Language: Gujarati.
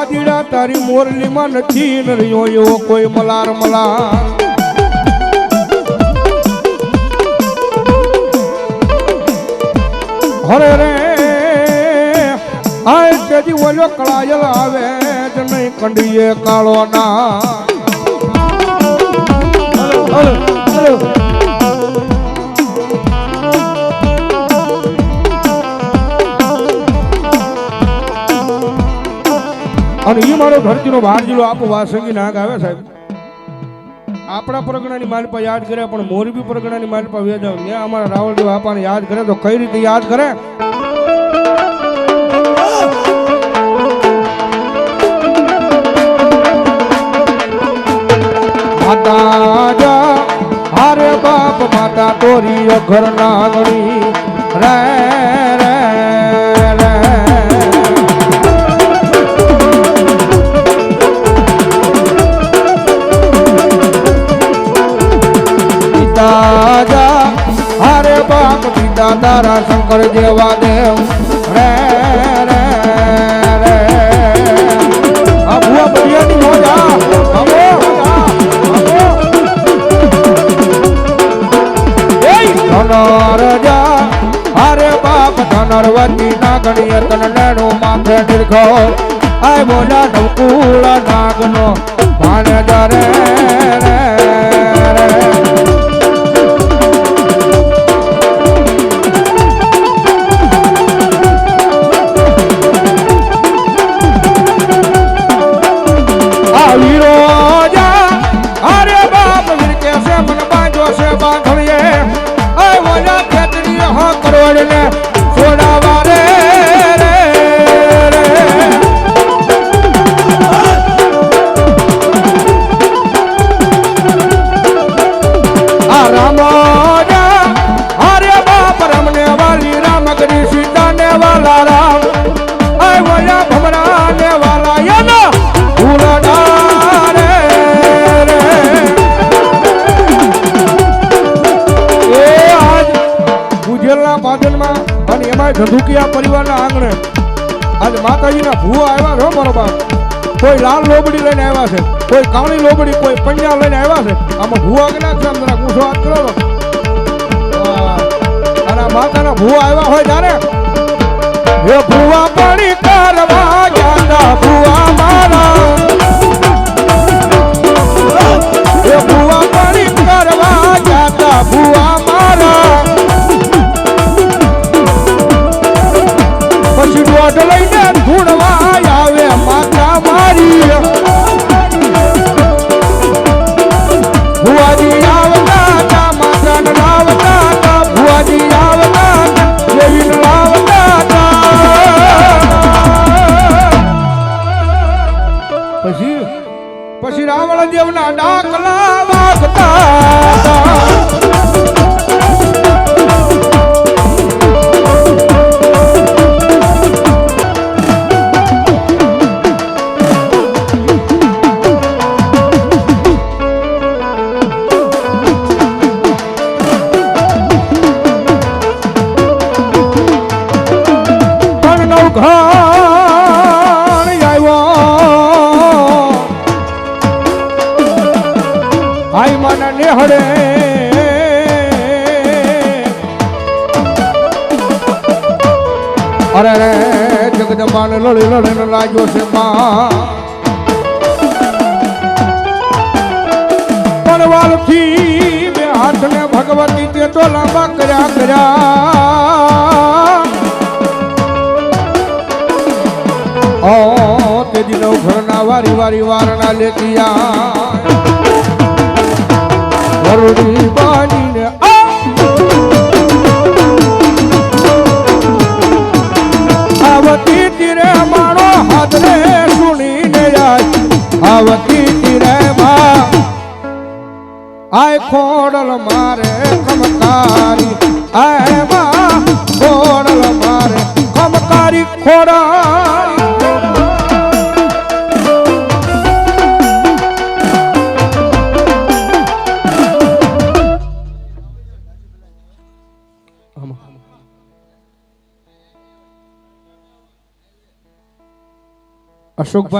મારી મોરલીમાં નથી નર્યો એવો કોઈ મલાર મલાર. હરે રે આ કેજી ઓલો કળાયલ આવે જ નહીં કંડીએ કાળો ના. અને એ મારો ધરતીનો બહાર જિલ્લો આપો, વાસંગી નાગ આવે સાહેબ. આપણા પરગણાની માલપા યાદ કરે, પણ મોરબી પરગણાની માલપા વેજાવ ને અમારા રાવળદેવ આપાને યાદ કરે, તો કઈ રીતે યાદ કરે? માતા હારે બાપ, માતા તોરી અઘર નાગણી. રે હારે બાપ પિતા તારા શંકર જેવા દેવ. રે રે રે. આ ભુવા બળિયાની મોજા. આવો ધનર જા. હારે બાપ ધનરવતી તન નેણું માથે નિરખો આય બોલા નવકુળ નાગનો. ભાણ રે રે. અને ધંધુકિયા પરિવારના આંગણે. આજે માતાજીના ભૂવા આવ્યા છો મારો કોઈ લાલ લોબડી લઈને આવ્યા છે, કોઈ કાળી લોબડી, કોઈ પંજા લઈને આવ્યા છે. આમાં ભૂવા કેટલા છે આમ જરા ગુસ્સો હાથ કરો. અને માતાના ભૂવા આવ્યા હોય ત્યારે. ભૂવા પાણી કરવા ગયા ભૂવા. રાવણ દેવના ડાકલા વાગતા. અરે રે જગદંબાને લડી લડીને લાગ્યો છે માં. પણ વાલથી બે હાથને ભગવતી તે તો લાંબા કર્યા કર્યા. ઓ તે દિનો ઘરના વારી વારી વારના લેતી આ વરુડી બાનીને આ આવતી તીરે માં આય ખોડલ મારે ખમકારી. આયમાં ખોડલ મારે ખમકારી ખોડા અશોકભાઈ